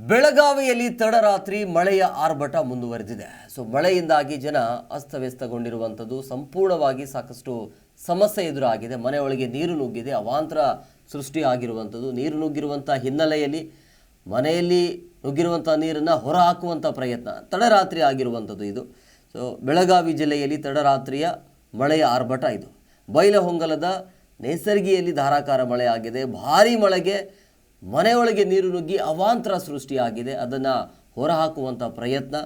ಬೆಳಗಾವಿಯಲ್ಲಿ ತಡರಾತ್ರಿ ಮಳೆಯ ಆರ್ಭಟ ಮುಂದುವರೆದಿದೆ. ಸೊ, ಮಳೆಯಿಂದಾಗಿ ಜನ ಅಸ್ತವ್ಯಸ್ತಗೊಂಡಿರುವಂಥದ್ದು ಸಂಪೂರ್ಣವಾಗಿ ಸಾಕಷ್ಟು ಸಮಸ್ಯೆ ಎದುರಾಗಿದೆ. ಮನೆಯೊಳಗೆ ನೀರು ನುಗ್ಗಿದೆ, ಅವಾಂತರ ಸೃಷ್ಟಿಯಾಗಿರುವಂಥದ್ದು ನೀರು ನುಗ್ಗಿರುವಂಥ ಹಿನ್ನೆಲೆಯಲ್ಲಿ ಮನೆಯಲ್ಲಿ ನುಗ್ಗಿರುವಂಥ ನೀರನ್ನು ಹೊರಹಾಕುವಂಥ ಪ್ರಯತ್ನ, ತಡರಾತ್ರಿ ಆಗಿರುವಂಥದ್ದು ಇದು. ಸೊ, ಬೆಳಗಾವಿ ಜಿಲ್ಲೆಯಲ್ಲಿ ತಡರಾತ್ರಿಯ ಮಳೆಯ ಆರ್ಭಟ ಇದು. ಬೈಲಹೊಂಗಲದ ನೇಸರ್ಗಿಯಲ್ಲಿ ಧಾರಾಕಾರ ಮಳೆ ಆಗಿದೆ. ಭಾರೀ ಮಳೆಗೆ ಮನೆಯೊಳಗೆ ನೀರು ನುಗ್ಗಿ ಅವಾಂತರ ಸೃಷ್ಟಿಯಾಗಿದೆ. ಅದನ್ನು ಹೊರಹಾಕುವಂಥ ಪ್ರಯತ್ನ,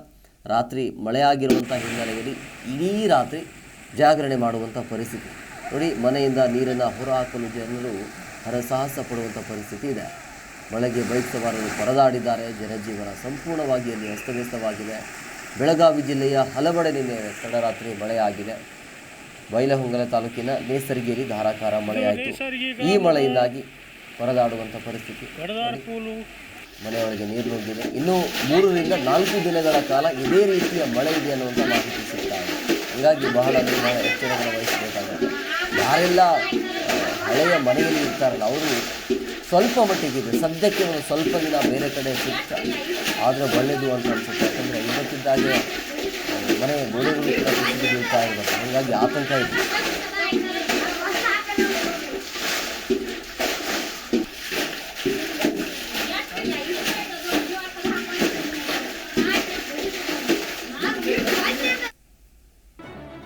ರಾತ್ರಿ ಮಳೆಯಾಗಿರುವಂಥ ಹಿನ್ನೆಲೆಯಲ್ಲಿ ಇಡೀ ರಾತ್ರಿ ಜಾಗರಣೆ ಮಾಡುವಂಥ ಪರಿಸ್ಥಿತಿ. ನೋಡಿ, ಮನೆಯಿಂದ ನೀರನ್ನು ಹೊರಹಾಕಲು ಜನರು ಹರಸಾಹಸ ಪಡುವಂಥ ಪರಿಸ್ಥಿತಿ ಇದೆ. ಮಳೆಗೆ ಬೈಕ್ ಸವಾರರು ಪರದಾಡಿದ್ದಾರೆ. ಜನಜೀವನ ಸಂಪೂರ್ಣವಾಗಿ ಅಲ್ಲಿ ಅಸ್ತವ್ಯಸ್ತವಾಗಿದೆ. ಬೆಳಗಾವಿ ಜಿಲ್ಲೆಯ ಹಲವೆಡೆ ನಿನ್ನೆ ತಡರಾತ್ರಿ ಮಳೆಯಾಗಿದೆ. ಬೈಲಹೊಂಗಲ ತಾಲೂಕಿನ ನೇಸರ್ಗಿಯಲ್ಲಿ ಧಾರಾಕಾರ ಮಳೆಯಾಯಿತು. ಈ ಮಳೆಯಿಂದಾಗಿ ಪರದಾಡುವಂಥ ಪರಿಸ್ಥಿತಿ. ಮನೆಯೊಳಗೆ ನೀರು ನುಗ್ಗಿದೆ. ಇನ್ನು ಮೂರರಿಂದ ನಾಲ್ಕು ದಿನಗಳ ಕಾಲ ಇದೇ ರೀತಿಯ ಮಳೆ ಇದೆ ಅನ್ನುವಂಥ ಮಾಹಿತಿ ಸಿಗ್ತಾ ಇದೆ. ಹೀಗಾಗಿ ಬಹಳ ಬಹಳ ಎಚ್ಚರವನ್ನು ವಹಿಸಬೇಕಾಗುತ್ತೆ. ಯಾರೆಲ್ಲ ಹಳೆಯ ಮನೆಯಲ್ಲಿ ಇರ್ತಾರಲ್ಲ ಅವರು ಸ್ವಲ್ಪ ಮಟ್ಟಿಗಿದೆ ಸದ್ಯಕ್ಕೆ ಒಂದು ಸ್ವಲ್ಪ ದಿನ ಬೇರೆ ಕಡೆ ಸಿಗ್ತ ಆದರೆ ಒಳ್ಳೆಯದು ಅಂತ ಅನ್ಸುತ್ತೆ. ಯಾಕಂದರೆ ಇವತ್ತಿದ್ದಾಗೆ ಮನೆಯ ಮನೆ ಗೋಡೆಗಳು ಕೂಡ ಕುಸಿದು ಬೀಳ್ತಾ ಇರ್ಬೇಕು. ಹಾಗಾಗಿ ಆತಂಕ ಇದೆ.